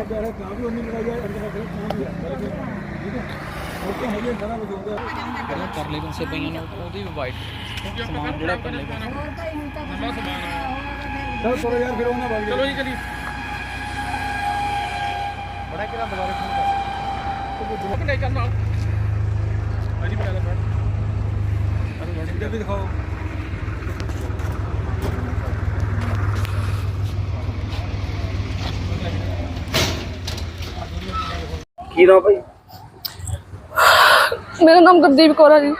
ਲੋਕ ਲੜਾਂਗੇ ਕਿਹਾ ਹੈ ਤਾਂ ਵੀ ਉਹਨੇ ਲੜਾਈ ਹੈ ਅੰਦਰ ਫਿਰ ਤਾਂ ਵੀ ਠੀਕ ਹੈ? ਓਕੇ ਹੈ ਇਹ ਸਾਰਾ ਵਜੂਗਾ ਪਹਿਲਾਂ ਪਰਲੇ ਪਾਸੇ ਪਈਆਂ ਨੇ ਉਹਦੀ ਵੀ ਵਾਈਟ ਸਮਾਨ ਜਿਹੜਾ ਪਰਲੇ ਪਾਸੇ। ਹੋਰ ਭਾਈ ਹੁਣ ਤਾਂ ਨਵਾਂ ਸਮਾਨ ਆ ਹੋਰ ਚਲੋ ਚਲੋ ਯਾਰ ਫਿਰ ਉਹਨਾਂ ਵਗ ਚਲੋ ਜੀ ਚਲੀ। ਬੜਾ ਕਿਹੜਾ ਦੁਬਾਰਾ ਫੋਨ ਕਰ ਉਹ ਨਹੀਂ ਕਰਨਾ ਅਜੀ ਬਣਾ ਲੈ ਫੜ ਅਰੇ ਵੀ ਦਿਖਾਓ। ਕੀ ਨਾਮ ਭਾਈ? ਮੇਰਾ ਨਾਮ ਗੁਰਦੀਪ ਕੌਰ ਹੈ ਜੀ।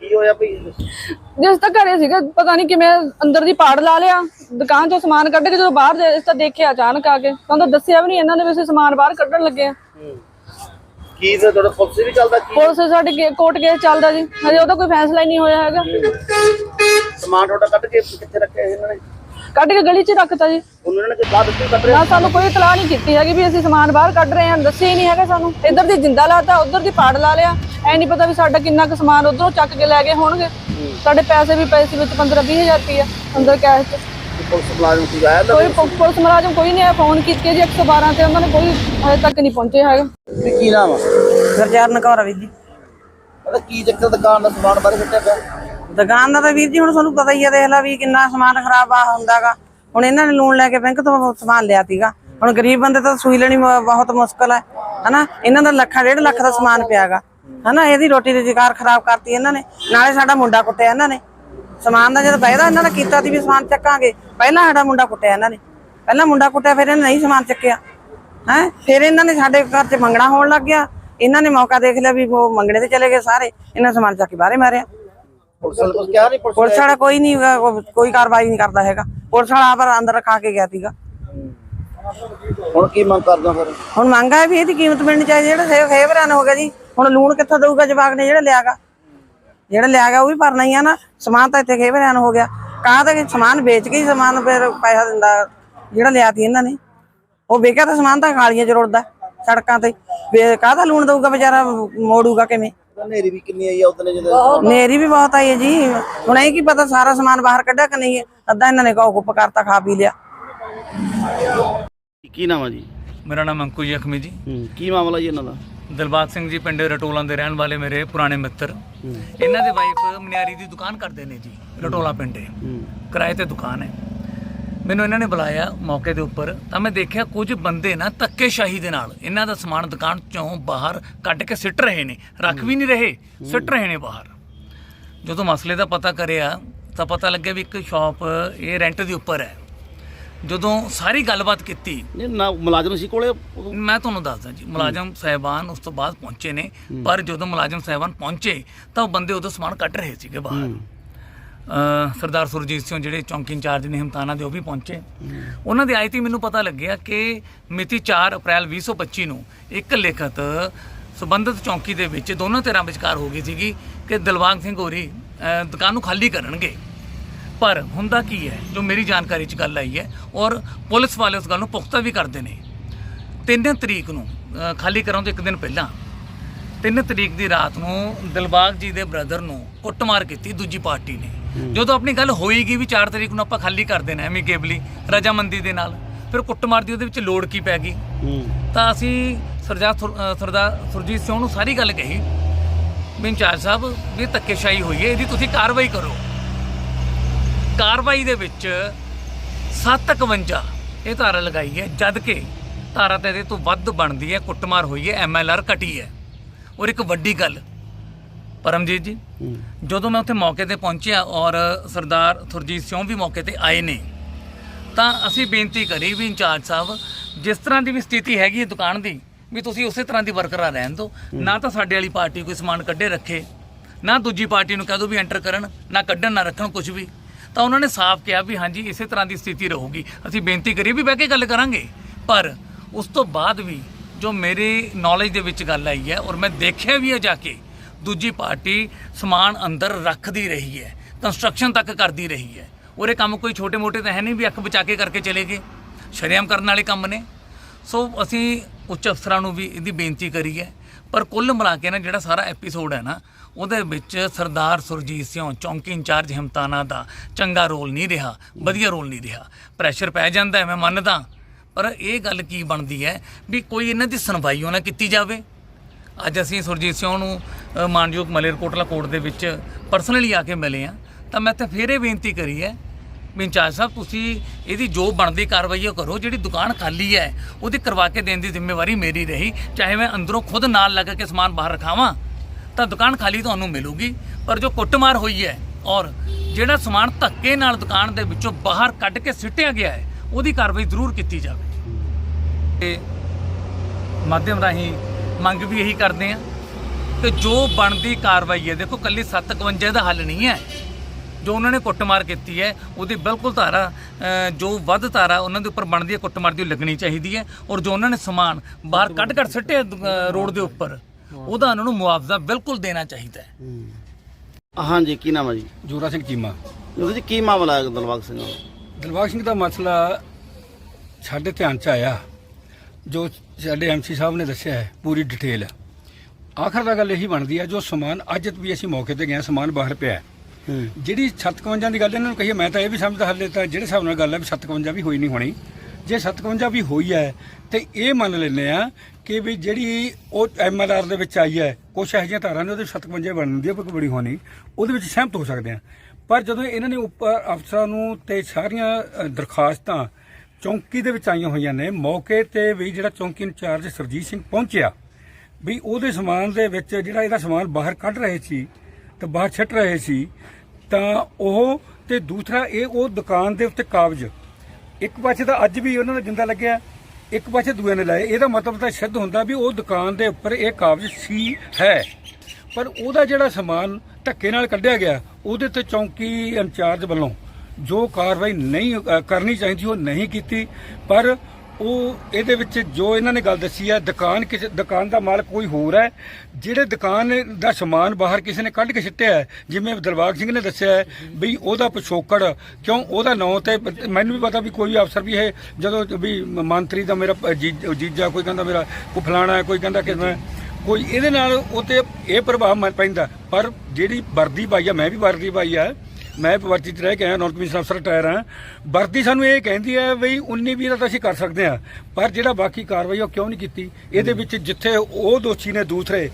ਕੀ ਹੋਇਆ ਭਾਈ? ਜਿਸ ਤਾਂ ਘਰੇ ਸੀਗਾ ਪਤਾ ਨਹੀਂ ਕਿਵੇਂ ਅੰਦਰ ਦੀ ਪਾੜ ਲਾ ਲਿਆ ਦੁਕਾਨ ਚੋਂ ਸਮਾਨ ਕੱਢ ਕੇ ਜਦੋਂ ਬਾਹਰ ਦੇ ਇਸ ਤਾਂ ਦੇਖਿਆ ਅਚਾਨਕ ਆ ਕੇ। ਤੁਹਾਨੂੰ ਦੱਸਿਆ ਵੀ ਨਹੀਂ ਇਹਨਾਂ ਨੇ ਵੀ ਅਸੀਂ ਸਮਾਨ ਬਾਹਰ ਕੱਢਣ ਲੱਗੇ ਆ। ਕੀ ਤੇ ਤੁਹਾਡਾ ਪੁਲਿਸ ਵੀ ਚੱਲਦਾ ਕੀ? ਪੁਲਿਸ ਸਾਡੇ ਕੇ- ਕੋਰਟ ਕੇਸ ਚੱਲਦਾ ਜੀ। ਹਜੇ ਉਹਦਾ ਕੋਈ ਫੈਸਲਾ ਹੀ ਨਹੀਂ ਹੋਇਆ ਹੈਗਾ। ਸਮਾਨ ਤੁਹਾਡਾ ਕੱਢ ਕੇ ਕਿੱਥੇ ਰੱਖਿਆ ਇਹਨਾਂ ਨੇ? ਕੱਢ ਕੇ ਗਲੀ 'ਚ ਰੱਖਤਾ ਜੀ। ਉਹਨਾਂ ਨੇ ਰਿਹਾ ਸਾਨੂੰ ਕੋਈ ਇਤਲਾਹ ਨਹੀਂ ਕੀਤੀ ਹੈਗੀ ਵੀ ਅਸੀਂ ਸਮਾਨ ਬਾਹਰ ਕੱਢ ਰਹੇ ਹਾਂ ਦੱਸਿਆ ਹੀ ਨਹੀਂ ਹੈਗਾ ਸਾਨੂੰ। ਇੱਧਰ ਦੀ ਜਿੰਦਾ ਲਾਤਾ ਉੱਧਰ ਦੀ ਪਾੜ ਲਾ ਲਿਆ। ਐ ਨਹੀਂ ਪਤਾ ਵੀ ਸਾਡਾ ਕਿੰਨਾ ਕੁ ਸਮਾਨ ਉਧਰੋਂ ਚੱਕ ਕੇ ਲੈ ਗਏ ਹੋਣਗੇ। ਸਾਡੇ ਪੈਸੇ ਵੀ ਪਏ ਸੀ ਵਿੱਚ 15 20000 ਰੁਪਏ ਅੰਦਰ ਕੈਸ਼ 'ਚ। ਪੁਲਿਸ ਮੁਲਾਜ਼ਮ ਕੋਈ ਆਇਆ ਤਾਂ ਕੋਈ ਪੁ- ਪੁਲਿਸ ਮੁਲਾਜ਼ਮ ਕੋਈ ਨਹੀਂ ਆਇਆ ਫੋਨ ਕੀਤੇ ਜੀ 112 ਤੇ ਉਹਨਾਂ ਨੇ ਕੋਈ ਹਜੇ ਤੱਕ ਨਹੀਂ ਪਹੁੰਚੇ ਹੈਗੇ। ਕੀ ਨਾਮ ਆ? ਗੁਰਚਰਨ ਕੌਰ ਆ ਵੀਰ ਜੀ। ਪਤਾ ਕੀ ਚੱਕਰ ਦੁਕਾਨ ਦਾ ਸਮਾਨ ਬਾਰੇ ਸੁੱਟਿਆ ਪਿਆ? ਦੁਕਾਨ ਦਾ ਤਾਂ ਵੀਰ ਜੀ, ਹੁਣ ਤੁਹਾਨੂੰ ਪਤਾ ਹੀ ਆ, ਦੇਖ ਲਾ ਵੀ ਕਿੰਨਾ ਸਮਾਨ ਖਰਾਬ ਆ ਹੁੰਦਾਗਾ। ਹੁਣ ਇਹਨਾਂ ਨੇ ਲੋਨ ਲੈ ਕੇ ਬੈਂਕ ਤੋਂ ਸਮਾਨ ਲਿਆ ਸੀਗਾ। ਹੁਣ ਗਰੀਬ ਬੰਦੇ ਤਾਂ ਸੂਈ ਲੈਣੀ ਬਹੁਤ ਮੁਸ਼ਕਲ ਹੈ ਹਨਾ? ਇਹਨਾਂ ਦਾ ਲੱਖਾਂ, ਡੇਢ ਲੱਖ ਦਾ ਸਮਾਨ ਪਿਆਗਾ, ਹਨਾ? ਇਹਦੀ ਰੋਟੀ ਰੁਜ਼ਗਾਰ ਖਰਾਬ ਕਰਤੀ ਇਹਨਾਂ ਨੇ। ਨਾਲੇ ਸਾਡਾ ਮੁੰਡਾ ਕੁੱਟਿਆ ਇਹਨਾਂ ਨੇ। ਸਮਾਨ ਦਾ ਜਦ ਵਾਅਦਾ ਇਹਨਾਂ ਦਾ ਕੀਤਾ ਸੀ ਵੀ ਸਮਾਨ ਚੱਕਾਂਗੇ, ਪਹਿਲਾਂ ਸਾਡਾ ਮੁੰਡਾ ਕੁੱਟਿਆ ਇਹਨਾਂ ਨੇ। ਪਹਿਲਾਂ ਮੁੰਡਾ ਕੁੱਟਿਆ, ਫਿਰ ਇਹਨੇ ਨਹੀਂ ਸਮਾਨ ਚੱਕਿਆ, ਹੈ? ਫਿਰ ਇਹਨਾਂ ਨੇ ਸਾਡੇ ਘਰ 'ਚ ਮੰਗਣਾ ਹੋਣ ਲੱਗ ਗਿਆ। ਇਹਨਾਂ ਨੇ ਮੌਕਾ ਦੇਖ ਲਿਆ ਵੀ ਉਹ ਮੰਗਣੇ ਤੇ ਚਲੇ ਗਏ ਸਾਰੇ। ਇਹਨਾਂ ਸਮਾਨ ਚੱਕ ਕੇ ਬਾਹਰੇ ਮਾਰਿਆ। ਪੁਲਿਸ ਵਾਲੇ ਕੁਝ ਕਿਹਾ ਨਹੀਂ ਪੁਲਿਸ ਪੁਲਿਸ ਵਾਲਾ ਕੋਈ ਨਹੀਂ ਉਹ ਕੋਈ ਕਾਰਵਾਈ ਨਹੀਂ ਕਰਦਾ ਹੈਗਾ। ਪੁਲਿਸ ਵਾਲਾ ਆਪ ਅੰਦਰ ਰਖਾ ਕੇ ਗਿਆ ਸੀਗਾ। ਹੁਣ ਕੀ ਮੰਗ ਕਰਦਾ ਫਿਰ? ਹੁਣ ਮੰਗ ਹੈ ਵੀ ਇਹਦੀ ਕੀਮਤ ਮਿਲਣੀ ਚਾਹੀਦੀ ਜਿਹੜਾ ਸੇਵ ਫੇਵਰਨ ਹੋ ਗਿਆ ਜੀ। ਹੁਣ ਲੂਣ ਕਿੱਥੋਂ ਦਊਗਾ ਜਵਾਕ ਨੇ ਜਿਹੜਾ ਲਿਆਗਾ? ਜਿਹੜਾ ਲਿਆਗਾ ਉਹ ਵੀ ਭਰਨਾ ਹੀ ਆ ਨਾ। ਸਮਾਨ ਤਾਂ ਇੱਥੇ ਫੇਵਰਨ ਹੋ ਗਿਆ। ਕਹਾਂ ਤਾਂ ਸਮਾਨ ਵੇਚ ਕੇ ਹੀ ਸਮਾਨ ਫਿਰ ਪੈਸਾ ਦਿੰਦਾ ਜਿਹੜਾ ਲਿਆ ਤੀ ਇਹਨਾਂ ਨੇ। ਉਹ ਵੇਖਿਆ ਤਾਂ ਸਮਾਨ ਤਾਂ ਖਾਲੀਆਂ ਚ ਰੁੜਦਾ ਸੜਕਾਂ ਤੇ। ਕਾਹਦਾ ਲੂਣ ਦਊਗਾ ਵਿਚਾਰਾ ਮੋੜੂਗਾ ਕਿਵੇਂ? ਨੇਰੀ ਵੀ ਕਿੰਨੀ ਆਈ ਆ ਉਦੋਂ ਜਦੋਂ ਨੇਰੀ ਵੀ ਬਹੁਤ ਆਈ ਹੈ ਜੀ। ਹੁਣ ਇਹ ਕੀ ਪਤਾ ਸਾਰਾ ਸਮਾਨ ਬਾਹਰ ਕੱਢਿਆ ਕਿ ਨਹੀਂ ਅੱਧਾ ਇਹਨਾਂ ਨੇ ਕਹੋ ਗੁੱਪ ਕਰਤਾ ਖਾ ਪੀ ਲਿਆ। ਕੀ ਨਾਮ ਆ ਜੀ? ਮੇਰਾ ਨਾਮ ਅੰਕੂ ਜ਼ਖਮੀ ਜੀ। ਕੀ ਮਾਮਲਾ ਜੀ ਇਹਨਾਂ ਦਾ? ਦਿਲਬਾਗ ਸਿੰਘ ਜੀ ਪਿੰਡ ਰਟੋਲਾਂ ਦੇ ਰਹਿਣ ਵਾਲੇ ਮੇਰੇ ਪੁਰਾਣੇ ਮਿੱਤਰ। ਇਹਨਾਂ ਦੇ ਵਾਈਫ ਮਨਿਆਰੀ ਦੀ ਦੁਕਾਨ ਕਰਦੇ ਨੇ ਜੀ ਰਟੋਲਾ ਪਿੰਡੇ। ਕਿਰਾਏ ਤੇ ਦੁਕਾਨ ਹੈ। ਮੈਨੂੰ ਇਹਨਾਂ ਨੇ ਬੁਲਾਇਆ ਮੌਕੇ ਦੇ ਉੱਪਰ ਤਾਂ ਮੈਂ ਦੇਖਿਆ ਕੁਝ ਬੰਦੇ ਨਾ ਧੱਕੇਸ਼ਾਹੀ ਦੇ ਨਾਲ ਇਹਨਾਂ ਦਾ ਸਮਾਨ ਦੁਕਾਨ ਚੋਂ ਬਾਹਰ ਕੱਢ ਕੇ ਸਿੱਟ ਰਹੇ ਨੇ ਰੱਖ ਵੀ ਨਹੀਂ ਰਹੇ ਸਿੱਟ ਰਹੇ ਨੇ ਬਾਹਰ। ਜਦੋਂ ਮਸਲੇ ਦਾ ਪਤਾ ਕਰਿਆ ਤਾਂ ਪਤਾ ਲੱਗਿਆ ਵੀ ਇੱਕ ਸ਼ਾਪ ਇਹ ਰੈਂਟ ਦੇ ਉੱਪਰ ਹੈ। ਜਦੋਂ ਸਾਰੀ ਗੱਲਬਾਤ ਕੀਤੀ ਨਹੀਂ ਨਾ ਮੁਲਾਜ਼ਮ ਸੀ ਕੋਲੇ? ਮੈਂ ਤੁਹਾਨੂੰ ਦੱਸਦਾ ਜੀ ਮੁਲਾਜ਼ਮ ਸਾਹਿਬਾਨ ਉਸ ਤੋਂ ਬਾਅਦ ਪਹੁੰਚੇ ਨੇ ਪਰ ਜਦੋਂ ਮੁਲਾਜ਼ਮ ਸਾਹਿਬਾਨ ਪਹੁੰਚੇ ਤਾਂ ਉਹ ਬੰਦੇ ਉਦੋਂ ਸਮਾਨ ਕੱਢ ਰਹੇ ਸੀਗੇ ਬਾਹਰ। ਸਰਦਾਰ ਸੁਰਜੀਤ ਸਿੰਘ ਜਿਹੜੇ ਚੌਂਕੀ ਇੰਚਾਰਜ ਨੇ ਹਮਤਾਨਾ ਦੇ, ਉਹ ਵੀ ਪਹੁੰਚੇ। ਉਹਨਾਂ ਦੇ ਆਏ ਤੇ ਮੈਨੂੰ ਪਤਾ ਲੱਗਿਆ ਕਿ ਮਿਤੀ 4 ਅਪ੍ਰੈਲ 2025 ਨੂੰ ਇੱਕ ਲਿਖਤ ਸਬੰਧਤ ਚੌਂਕੀ ਦੇ ਵਿੱਚ ਦੋਨੋਂ ਧਿਰਾਂ ਵਿਚਕਾਰ ਹੋ ਗਈ ਸੀਗੀ ਕਿ ਦਿਲਵਾਗ ਸਿੰਘ ਹੋਰੀ ਦੁਕਾਨ ਨੂੰ ਖਾਲੀ ਕਰਨਗੇ। ਪਰ ਹੁੰਦਾ ਕੀ ਹੈ, ਜੋ ਮੇਰੀ ਜਾਣਕਾਰੀ 'ਚ ਗੱਲ ਆਈ ਹੈ, ਔਰ ਪੁਲਿਸ ਵਾਲੇ ਉਸ ਗੱਲ ਨੂੰ ਪੁਖਤਾ ਵੀ ਕਰਦੇ ਨੇ। 3 ਤਰੀਕ ਨੂੰ ਖਾਲੀ ਕਰਾਉਣ ਤੋਂ ਇੱਕ ਦਿਨ ਪਹਿਲਾਂ 3 ਤਰੀਕ ਦੀ ਰਾਤ ਨੂੰ ਦਿਲਬਾਗ ਜੀ ਦੇ ਬ੍ਰਦਰ ਨੂੰ ਕੁੱਟਮਾਰ ਕੀਤੀ ਦੂਜੀ ਪਾਰਟੀ ਨੇ। ਜਦੋਂ ਆਪਣੀ ਗੱਲ ਹੋਏਗੀ ਵੀ 4 ਤਰੀਕ ਨੂੰ ਆਪਾਂ ਖਾਲੀ ਕਰ ਦੇਣਾ ਐਮੀਕੇਬਲੀ ਰਜਾਮੰਦੀ ਦੇ ਨਾਲ ਫਿਰ ਕੁੱਟਮਾਰ ਦੀ ਉਹਦੇ ਵਿੱਚ ਲੋੜ ਕੀ ਪੈ ਗਈ? ਤਾਂ ਅਸੀਂ ਸਰਦਾਰ ਸਰਦਾਰ ਸੁਰਜੀਤ ਸਿੰਘ ਨੂੰ ਸਾਰੀ ਗੱਲ ਕਹੀ ਵੀ ਇੰਚਾਰਜ ਸਾਹਿਬ ਵੀ ਧੱਕੇਸ਼ਾਹੀ ਹੋਈ ਹੈ ਇਹਦੀ ਤੁਸੀਂ ਕਾਰਵਾਈ ਕਰੋ। ਕਾਰਵਾਈ ਦੇ ਵਿੱਚ 751 ਇਹ ਧਾਰਾ ਲਗਾਈ ਹੈ ਜਦ ਕਿ ਧਾਰਾ ਤਾਂ ਇਹਦੇ ਤੋਂ ਵੱਧ ਬਣਦੀ ਹੈ ਕੁੱਟਮਾਰ ਹੋਈ ਹੈ ਐਮਐਲਆਰ ਕਟੀ ਹੈ। ਔਰ ਇੱਕ ਵੱਡੀ ਗੱਲ ਪਰਮਜੀਤ ਜੀ ਜਦੋਂ ਮੈਂ ਉੱਥੇ ਮੌਕੇ ਤੇ ਪਹੁੰਚਿਆ ਔਰ ਸਰਦਾਰ ਸੁਰਜੀਤ ਸਿੰਘ ਵੀ ਮੌਕੇ ਤੇ ਆਏ ਨੇ ਤਾਂ ਅਸੀਂ ਬੇਨਤੀ ਕਰੀ ਵੀ ਇੰਚਾਰਜ ਸਾਹਿਬ ਜਿਸ ਤਰ੍ਹਾਂ ਦੀ ਵੀ ਸਥਿਤੀ ਹੈਗੀ ਹੈ ਦੁਕਾਨ ਦੀ ਵੀ ਤੁਸੀਂ ਉਸੇ ਤਰ੍ਹਾਂ ਦੀ ਵਰਕਰਾਂ ਰਹਿਣ ਦਿਓ। ਨਾ ਤਾਂ ਸਾਡੇ ਵਾਲੀ ਪਾਰਟੀ ਕੋਈ ਸਮਾਨ ਕੱਢੇ ਰੱਖੇ ਨਾ ਦੂਜੀ ਪਾਰਟੀ ਨੂੰ ਕਹਿ ਦਿਓ ਵੀ ਐਂਟਰ ਕਰਨ ਨਾ ਕੱਢਣ ਨਾ ਰੱਖਣ ਕੁਝ ਵੀ। ਤਾਂ ਉਹਨਾਂ ਨੇ ਸਾਫ਼ ਕਿਹਾ ਵੀ ਹਾਂਜੀ ਇਸੇ ਤਰ੍ਹਾਂ ਦੀ ਸਥਿਤੀ ਰਹੂਗੀ। ਅਸੀਂ ਬੇਨਤੀ ਕਰੀ ਵੀ ਬਹਿ ਕੇ ਗੱਲ ਕਰਾਂਗੇ। ਪਰ ਉਸ ਤੋਂ ਬਾਅਦ ਵੀ ਜੋ ਮੇਰੀ ਨੌਲੇਜ ਦੇ ਵਿੱਚ ਗੱਲ ਆਈ ਹੈ ਔਰ ਮੈਂ ਦੇਖਿਆ ਵੀ ਹੈ ਜਾ ਕੇ ਦੂਜੀ ਪਾਰਟੀ ਸਮਾਨ ਅੰਦਰ ਰੱਖਦੀ ਰਹੀ ਹੈ ਕੰਸਟਰਕਸ਼ਨ ਤੱਕ ਕਰਦੀ ਰਹੀ ਹੈ। ਔਰ ਕੰਮ ਕੋਈ ਛੋਟੇ-ਮੋਟੇ ਤਾਂ ਹੈ ਨਹੀਂ ਵੀ ਅੱਖ ਬਚਾ ਕੇ ਕਰਕੇ ਚਲੇ ਗਏ। ਸ਼ਰੇਆਮ ਕਰਨ ਵਾਲੇ ਕੰਮ ਨੇ। ਸੋ ਅਸੀਂ ਉੱਚ ਅਫਸਰਾਂ ਨੂੰ ਵੀ ਇਹਦੀ ਬੇਨਤੀ ਕਰੀ ਹੈ। ਪਰ ਕੁੱਲ ਮਿਲਾ ਕੇ ਨਾ ਜਿਹੜਾ ਸਾਰਾ ਐਪੀਸੋਡ ਹੈ ਨਾ, ਉਹਦੇ ਵਿੱਚ ਸਰਦਾਰ ਸੁਰਜੀਤ ਸਿੰਘ, ਚੌਂਕੀ ਇੰਚਾਰਜ ਹਿਮਤਾਨਾ ਦਾ ਚੰਗਾ ਰੋਲ ਨਹੀਂ ਰਿਹਾ, ਵਧੀਆ ਰੋਲ ਨਹੀਂ ਰਿਹਾ। ਪ੍ਰੈਸ਼ਰ ਪੈ ਜਾਂਦਾ ਮੈਂ ਮੰਨਦਾ। ਪਰ ਇਹ ਗੱਲ ਕੀ ਬਣਦੀ ਹੈ ਵੀ ਕੋਈ ਇਹਨਾਂ ਦੀ ਸੁਣਵਾਈ ਉਹਨਾਂ ਕੀਤੀ ਜਾਵੇ? ਅੱਜ ਅਸੀਂ ਸੁਰਜੀਤ ਸਿੰਘ ਨੂੰ ਮਾਨਯੋਗ ਮਲੇਰਕੋਟਲਾ ਕੋਰਟ ਦੇ ਵਿੱਚ ਪਰਸਨਲੀ ਆ ਕੇ ਮਿਲੇ ਆ ਤਾਂ ਮੈਂ ਤਾਂ ਫੇਰ ਇਹ ਬੇਨਤੀ ਕਰੀ ਹੈ, ਵੀ ਇੰਚਾਰਜ ਸਾਹਿਬ, ਤੁਸੀਂ ਇਹਦੀ ਜੋ ਬਣਦੀ ਕਾਰਵਾਈ ਉਹ ਕਰੋ, ਜਿਹੜੀ ਦੁਕਾਨ ਖਾਲੀ ਹੈ, ਉਹਦੀ ਕਰਵਾ ਕੇ ਦੇਣ ਦੀ ਜ਼ਿੰਮੇਵਾਰੀ ਮੇਰੀ ਰਹੀ। ਚਾਹੇ ਮੈਂ ਅੰਦਰੋਂ ਖੁਦ ਨਾਲ ਲੱਗ ਕੇ ਸਮਾਨ ਬਾਹਰ ਰਖਾਵਾਂ, ਤਾਂ ਦੁਕਾਨ ਖਾਲੀ ਤੁਹਾਨੂੰ ਮਿਲੂਗੀ। ਪਰ ਜੋ ਕੁੱਟਮਾਰ ਹੋਈ ਹੈ, ਔਰ ਜਿਹੜਾ ਸਮਾਨ ਧੱਕੇ ਨਾਲ ਦੁਕਾਨ ਦੇ ਵਿੱਚੋਂ ਬਾਹਰ ਕੱਢ ਕੇ ਸਿੱਟਿਆ ਗਿਆ ਹੈ, ਉਹਦੀ ਕਾਰਵਾਈ ਜ਼ਰੂਰ ਕੀਤੀ ਜਾਵੇ। ਤੇ ਮਾਧਿਅਮ ਰਾਹੀਂ ਮੰਗ ਵੀ ਇਹੀ ਕਰਦੇ ਆ ਕਿ ਜੋ ਬਣਦੀ ਕਾਰਵਾਈ ਹੈ ਦੇਖੋ ਕੱਲੀ 751 ਦਾ ਹੱਲ ਨਹੀਂ ਹੈ। ਜੋ ਉਹਨਾਂ ਨੇ ਕੁੱਟਮਾਰ ਕੀਤੀ ਹੈ ਉਹਦੀ ਬਿਲਕੁਲ ਧਾਰਾ ਜੋ ਵੱਧ ਧਾਰਾ ਉਹਨਾਂ ਦੇ ਉੱਪਰ ਬਣਦੀ ਹੈ ਕੁੱਟਮਾਰ ਦੀ ਲੱਗਣੀ ਚਾਹੀਦੀ ਹੈ ਔਰ ਜੋ ਉਹਨਾਂ ਨੇ ਸਮਾਨ ਬਾਹਰ ਕੱਢ ਕੱਢ ਸਿੱਟੇ ਰੋਡ ਦੇ ਉੱਪਰ ਉਹਦਾ ਉਹਨਾਂ ਨੂੰ ਮੁਆਵਜ਼ਾ ਬਿਲਕੁਲ ਦੇਣਾ ਚਾਹੀਦਾ ਹੈ। ਹਾਂਜੀ ਕੀ ਨਾਮ ਹੈ ਜੀ? ਜੋਰਾ ਸਿੰਘ ਚੀਮਾ। ਜੀ ਜੀ ਕੀ ਮਾਮਲਾ ਹੈ ਦਿਲਬਾਗ ਸਿੰਘ ਦਾ? ਦਿਲਬਾਗ ਸਿੰਘ ਦਾ ਮਸਲਾ ਸਾਡੇ ਧਿਆਨ ਚ ਆਇਆ। ਜੋ ਸਾਡੇ ਐਮਸੀ ਸਾਹਿਬ ਨੇ ਦੱਸਿਆ ਹੈ ਪੂਰੀ ਡਿਟੇਲ ਆਖਰ ਦਾ ਗੱਲ ਇਹੀ ਬਣਦੀ ਹੈ ਜੋ ਸਮਾਨ ਅੱਜ ਵੀ ਅਸੀਂ ਮੌਕੇ ਤੇ ਗਏ ਹਾਂ, ਸਮਾਨ ਬਾਹਰ ਪਿਆ ਹੈ। ਜਿਹੜੀ 57 ਦੀ ਗੱਲ ਇਹਨਾਂ ਨੂੰ ਕਹੀਏ ਮੈਂ ਤਾਂ ਇਹ ਵੀ ਸਮਝਦਾ ਹੱਲੇ ਤਾਂ ਜਿਹੜੇ ਹਿਸਾਬ ਨਾਲ ਗੱਲ ਹੈ ਵੀ 57 ਵੀ ਹੋਈ ਨਹੀਂ ਹੋਣੀ। ਜੇ 57 ਵੀ ਹੋਈ ਹੈ ਤੇ ਇਹ ਮੰਨ ਲੈਂਦੇ ਆ ਕਿ ਵੀ ਜਿਹੜੀ ਉਹ ਐਮਐਲਆਰ ਦੇ ਵਿੱਚ ਆਈ ਹੈ ਕੁਛ ਇਹੋ ਜਿਹੀਆਂ ਧਾਰਾਂ ਨੇ ਉਹਦੇ 'ਚ 57 ਬਣਨ ਦੀ ਕੋਈ ਬੜੀ ਹੋਣੀ ਉਹਦੇ ਵਿੱਚ ਸਹਿਮਤ ਹੋ ਸਕਦੇ ਆ ਪਰ ਜਦੋਂ ਇਹਨਾਂ ਨੇ ਉੱਪਰ ਅਫਸਰਾਂ ਨੂੰ ਤੇ ਸਾਰੀਆਂ ਅ, ਦਰਖਾਸਤਾਂ ਚੌਂਕੀ ਦੇ ਵਿੱਚ ਆਈਆਂ ਹੋਈਆਂ ਨੇ। ਮੌਕੇ ਤੇ ਵੀ ਜਿਹੜਾ ਚੌਂਕੀ ਇੰਚਾਰਜ ਸਰਜੀਤ ਸਿੰਘ ਪਹੁੰਚਿਆ। ਵੀ ਉਹਦੇ ਸਮਾਨ ਦੇ ਵਿੱਚ ਜਿਹੜਾ ਇਹਦਾ ਸਮਾਨ ਬਾਹਰ ਕੱਢ ਰਹੇ ਸੀ, ਤੇ ਬਾਹਰ ਛੱਡ ਰਹੇ ਸੀ, ਤਾਂ ਉਹ ਤੇ ਦੂਸਰਾ ਇਹ ਉਹ ਦੁਕਾਨ ਦੇ ਉੱਤੇ ਕਾਬਜ। ਇੱਕ ਪਾਸੇ ਤਾਂ ਅੱਜ ਵੀ ਉਹਨਾਂ ਦਾ ਜਿੰਦਾ ਲੱਗਿਆ, ਇੱਕ ਪਾਸੇ ਦੂਏ ਨੇ ਲਾਏ। ਇਹਦਾ ਮਤਲਬ ਤਾਂ ਸਿੱਧ ਹੁੰਦਾ ਵੀ ਉਹ ਦੁਕਾਨ ਦੇ ਉੱਪਰ ਇਹ ਕਾਬਜ ਸੀ, ਹੈ। ਪਰ ਉਹਦਾ ਜਿਹੜਾ ਸਮਾਨ ਧੱਕੇ ਨਾਲ ਕੱਢਿਆ ਗਿਆ, ਉਹਦੇ ਤੇ ਚੌਂਕੀ ਇੰਚਾਰਜ ਵੱਲੋਂ ਜੋ ਕਾਰਵਾਈ ਨਹੀਂ ਕਰਨੀ ਚਾਹੀਦੀ, ਉਹ ਨਹੀਂ ਕੀਤੀ। ਪਰ ਉਹ ਇਹਦੇ ਵਿੱਚ ਜੋ ਇਹਨਾਂ ਨੇ ਗੱਲ ਦੱਸੀ ਹੈ, ਦੁਕਾਨ ਕਿਸੇ, ਦੁਕਾਨ ਦਾ ਮਾਲਕ ਕੋਈ ਹੋਰ ਹੈ, ਜਿਹੜੇ ਦੁਕਾਨ ਦਾ ਸਮਾਨ ਬਾਹਰ ਕਿਸੇ ਨੇ ਕੱਢ ਕੇ ਸਿੱਟਿਆ ਹੈ, ਜਿਵੇਂ ਦਿਲਬਾਗ ਸਿੰਘ ਨੇ ਦੱਸਿਆ ਵੀ ਉਹਦਾ ਪਿਛੋਕੜ, ਕਿਉਂ ਉਹਦਾ ਨਾਂ ਤੇ ਮੈਨੂੰ ਵੀ ਪਤਾ ਵੀ ਕੋਈ ਅਫਸਰ ਵੀ ਹੈ, ਜਦੋਂ ਵੀ ਮੰਤਰੀ ਦਾ ਮੇਰਾ ਜੀ- ਜੀਜਾ ਕੋਈ ਕਹਿੰਦਾ ਮੇਰਾ ਕੋ ਫਲਾਣਾ ਹੈ, ਕੋਈ ਕਹਿੰਦਾ ਕਿ ਮੈਂ, ਕੋਈ ਇਹਦੇ ਨਾਲ ਉਹ ਤੇ ਇਹ ਪ੍ਰਭਾਵ ਮ- ਪੈਂਦਾ। ਪਰ ਜਿਹੜੀ ਵਰਦੀ ਪਾਈ ਆ ਮੈਂ ਵੀ ਵਰਦੀ ਪਾਈ ਆ ਮੈਂ ਵਰਦੀ ਚ ਰਹਿ ਕੇ ਆਇਆ ਨਾਰਥ ਕਮਿਸ਼ਨ ਅਫਸਰ ਰਿਟਾਇਰ ਆ ਵਰਦੀ ਸਾਨੂੰ ਇਹ ਕਹਿੰਦੀ ਹੈ ਵੀ 19 20 ਦਾ ਤਾਂ ਅਸੀਂ ਕਰ ਸਕਦੇ ਆ ਪਰ ਜਿਹੜਾ ਬਾਕੀ ਕਾਰਵਾਈ ਉਹ ਕਿਉਂ ਨਹੀਂ ਕੀਤੀ? ਇਹਦੇ ਵਿੱਚ ਜਿੱਥੇ ਉਹ ਦੋਸ਼ੀ ਨੇ ਦੂਸਰੇ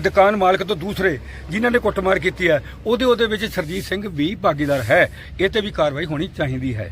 ਦੁਕਾਨ ਮਾਲਕ ਤੋਂ ਦੂਸਰੇ, ਜਿਨ੍ਹਾਂ ਨੇ ਕੁੱਟਮਾਰ ਕੀਤੀ ਹੈ, ਉਹਦੇ ਉਹਦੇ ਵਿੱਚ ਸਰਜੀਤ ਸਿੰਘ ਵੀ ਭਾਗੀਦਾਰ ਹੈ। ਇਹ ਤੇ ਵੀ ਕਾਰਵਾਈ ਹੋਣੀ ਚਾਹੀਦੀ ਹੈ।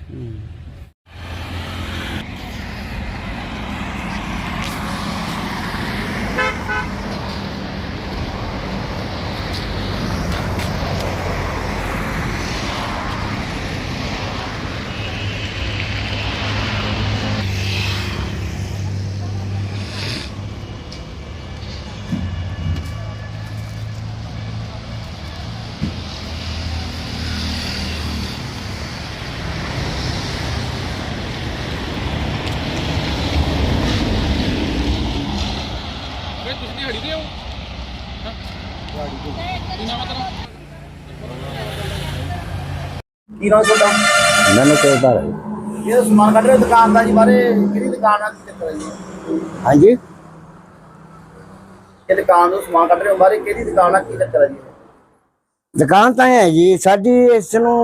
ਕੀ ਨਾਮ ਤੁਹਾਡਾ ਮੈਨੂੰ ਕਹਿੰਦਾ ਹੈ ਇਹ ਸਮਾਨ ਕੱਢ ਰਹੇ ਦੁਕਾਨ ਦਾ ਜੀ ਬਾਰੇ ਕਿਹੜੀ ਦੁਕਾਨ ਆ ਕੀ ਚੱਕਰ ਹੈ ਜੀ? ਹਾਂਜੀ? ਇਹ ਦੁਕਾਨ ਨੂੰ ਸਮਾਨ ਕੱਢ ਰਹੇ ਹੋ ਬਾਰੇ ਕਿਹੜੀ ਦੁਕਾਨ ਆ ਕੀ ਚੱਕਰ ਹੈ ਜੀ? ਦੁਕਾਨ ਤਾਂ ਹੈ ਜੀ ਸਾਡੀ ਇਸ ਨੂੰ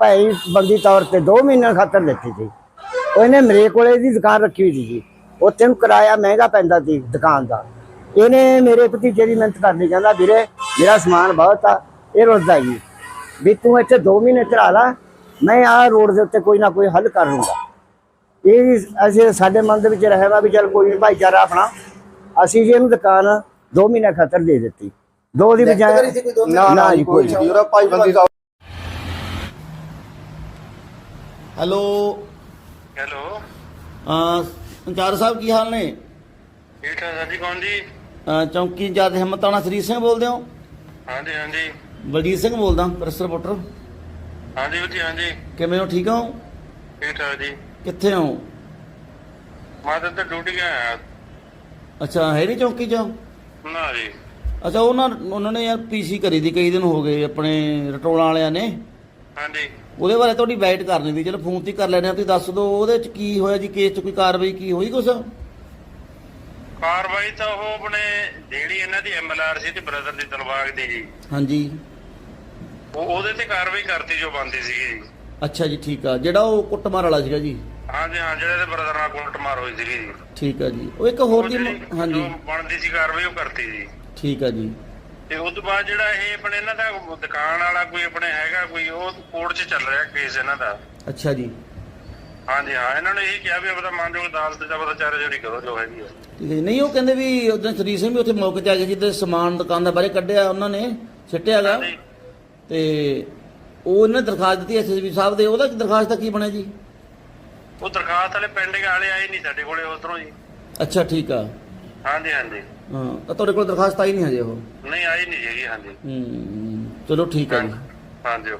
ਭਾਈ ਬੰਦੀ ਤੌਰ ਤੇ 2 ਮਹੀਨੇ ਖਾਤਰ ਦਿੱਤੀ ਸੀ। ਉਹਨੇ ਮੇਰੇ ਕੋਲੇ ਦੀ ਦੁਕਾਨ ਰੱਖੀ ਹੋਈ ਸੀ। ਉੱਥੇ ਨੂੰ ਕਿਰਾਇਆ ਮਹਿੰਗਾ ਪੈਂਦਾ ਸੀ ਦੁਕਾਨ ਦਾ। ਇਹਨੇ ਮੇਰੇ ਭਤੀਜੇ ਦੀ ਮਿਹਨਤ ਕਰਨੀ ਕਹਿੰਦਾ ਵੀਰੇ ਮੇਰਾ ਸਮਾਨ ਬਹੁਤ ਆ ਇਹ ਰੋਜ਼ਦਾ ਜੀ। ਵੀ ਤੂੰ ਇੱਥੇ 2 ਮਹੀਨੇ ਚੜਾ ਲਾ ਮੈਂ ਆਹ ਰੋਡ ਦੇ ਉੱਤੇ ਕੋਈ ਨਾ ਕੋਈ ਹੱਲ ਕਰ ਲੂੰਗਾ। ਇਹ ਵੀ ਅਸੀਂ ਸਾਡੇ ਮਨ ਦੇ ਵਿੱਚ ਰਹਿਵਾ ਵੀ ਚਲ ਕੋਈ ਭਾਈਚਾਰਾ ਆਪਣਾ। ਅਸੀਂ ਜੀ ਇਹਨੂੰ ਦੁਕਾਨ 2 ਮਹੀਨੇ ਖਾਤਰ ਦੇ ਦਿੱਤੀ। ਦੋ ਦੀ ਬਜਾਏ ਨਾ ਨਾ ਜੀ ਕੋਈ ਨਹੀਂ। ਜੀਰਾ ਭਾਈ ਬੰਦੀ ਦਾ ਹੈਲੋ। ਹੈਲੋ। ਅਹ ਇੰਚਾਰਜ ਸਾਹਿਬ ਕੀ ਹਾਲ ਨੇ? ਠੀਕ ਠਾਕ ਸਰ ਜੀ ਕੌਣ ਜੀ? ਚੌਂਕੀ ਇੰਚਾਰਜ ਹਿੰਮਤਾਣਾ ਸ੍ਰੀ ਸਿੰਘ ਬੋਲਦੇ ਹੋ? ਹਾਂਜੀ ਹਾਂਜੀ। ਬਲਜੀਤ ਸਿੰਘ ਬੋਲਦਾ ਪ੍ਰੈਸ ਰਿਪੋਰਟਰ। ਹਾਂਜੀ ਵੀਰ ਜੀ ਹਾਂਜੀ। ਕਿਵੇਂ ਹੋ? ਠੀਕ ਹੋ? ਠੀਕ ਠਾਕ ਜੀ। ਕਿੱਥੇ ਹੋ? ਮੈਂ ਤਾਂ ਇੱਥੇ ਡਿਊਟੀ ਗਿਆ ਅੱਛਾ ਹੈ ਨਹੀਂ ਚੌਂਕੀ 'ਚ? ਨਾ ਜੀ। ਅੱਛਾ ਉਹਨਾਂ ਉਹਨਾਂ ਨੇ ਯਾਰ ਪੀਸੀ ਕਰੀ ਦੀ ਕਈ ਦਿਨ ਹੋ ਗਏ ਆਪਣੇ ਰਟੋਲਾਂ ਵਾਲਿਆਂ ਨੇ। ਹਾਂਜੀ। ਉਹਦੇ ਬਾਰੇ ਤੁਹਾਡੀ ਵਾਈਟ ਕਰਨੀ ਦੀ ਚਲੋ ਫੋਨ ਤੇ ਹੀ ਕਰ ਲੈਣੇ ਆ ਤੁਸੀਂ ਦੱਸ ਦਿਓ ਉਹਦੇ 'ਚ ਕੀ ਹੋਇਆ ਜੀ ਕੇਸ 'ਚ ਕੋਈ ਕਾਰਵਾਈ ਕੀ ਹੋਈ ਕੁਛ? ਕਾਰਵਾਈ ਤਾਂ ਉਹ ਆਪਣੇ ਜਿਹੜੀ ਇਹਨਾਂ ਦੀ ਐਮਐਲਆਰ ਸੀ ਤੇ ਬ੍ਰਦਰ ਦੀ ਤਲਵਾਗ ਦੀ ਜੀ। ਹਾਂਜੀ। ਉਹ ਉਹਦੇ ਤੇ ਕਾਰਵਾਈ ਕਰਤੀ ਜੋ ਬੰਦੀ ਸੀਗੀ ਜੀ। ਅੱਛਾ ਜੀ ਠੀਕ ਆ। ਜਿਹੜਾ ਉਹ ਕੁੱਟਮਾਰ ਵਾਲਾ ਸੀਗਾ ਜੀ? ਹਾਂਜੀ ਹਾਂ ਜਿਹੜੇ ਦੇ ਬ੍ਰਦਰ ਨਾਲ ਕੁੱਟਮਾਰ ਹੋਈ ਸੀਗੀ ਜੀ। ਠੀਕ ਆ ਜੀ। ਉਹ ਇੱਕ ਹੋਰ ਜਿਹੜੀ ਮ- ਹਾਂਜੀ। ਜੋ ਬਣਦੀ ਸੀ ਕਾਰਵਾਈ ਉਹ ਕਰਤੀ ਜੀ। ਠੀਕ ਆ ਜੀ। ਤੇ ਉਸ ਤੋਂ ਬਾਅਦ ਜਿਹੜਾ ਇਹ ਆਪਣੇ ਇਹਨਾਂ ਦਾ ਦੁਕਾਨ ਵਾਲਾ ਕੋਈ ਆਪਣੇ ਹੈਗਾ ਕੋਈ ਉਹ ਕੋਰਟ 'ਚ ਚੱਲ ਰਿਹਾ ਕੇਸ ਇਹਨਾਂ ਦਾ। ਅੱਛਾ ਜੀ। ਹਾਂਜੀ ਹਾਂ ਇਹਨਾਂ ਨੇ ਇਹ ਕਿਹਾ ਵੀ ਆਪਦਾ ਮਾਨਯੋਗ ਅਦਾਲਤ ਚ ਆਪਦਾ ਚਾਰੇ ਜਿਹੜੀ ਕਰੋ ਜੋ ਹੈਗੀ ਆ। ਠੀਕ ਹੈ ਜੀ। ਨਹੀਂ ਉਹ ਕਹਿੰਦੇ ਵੀ ਉਦੋਂ ਸਿੰਘ ਵੀ ਉੱਥੇ ਮੌਕੇ ਤੇ ਆ ਗਏ ਜਿੱਦੇ ਸਮਾਨ ਦੁਕਾਨ ਦਾ ਬਾਰੇ ਕੱਢਿਆ ਉਹਨਾਂ ਨੇ ਸਿੱਟਿਆਗਾ ਹਾਂਜੀ। ਤੇ ਉਹ ਨੇ ਦਰਖਾਸਤ ਦਿੱਤੀ ਐਸਐਸਪੀ ਸਾਹਿਬ ਦੇ ਉਹਦਾ ਦਰਖਾਸਤ ਦਾ ਕੀ ਬਣਿਆ ਜੀ? ਉਹ ਦਰਖਾਸਤ ਵਾਲੇ ਪੈਂਡਿੰਗ ਵਾਲੇ ਆਏ ਨਹੀਂ ਸਾਡੇ ਕੋਲੇ ਉਧਰੋਂ ਜੀ। ਅੱਛਾ ਠੀਕ ਆ। ਹਾਂਜੀ ਹਾਂਜੀ। ਹਾਂ ਤਾਂ ਤੁਹਾਡੇ ਕੋਲ ਦਰਖਾਸਤ ਆਈ ਨਹੀਂ ਹਜੇ ਉਹ? ਨਹੀਂ ਆਈ ਨਹੀਂ ਹੈਗੀ ਹਾਂਜੀ। ਹੂੰ ਚਲੋ ਠੀਕ ਆ ਜੀ। ਹਾਂਜੀ।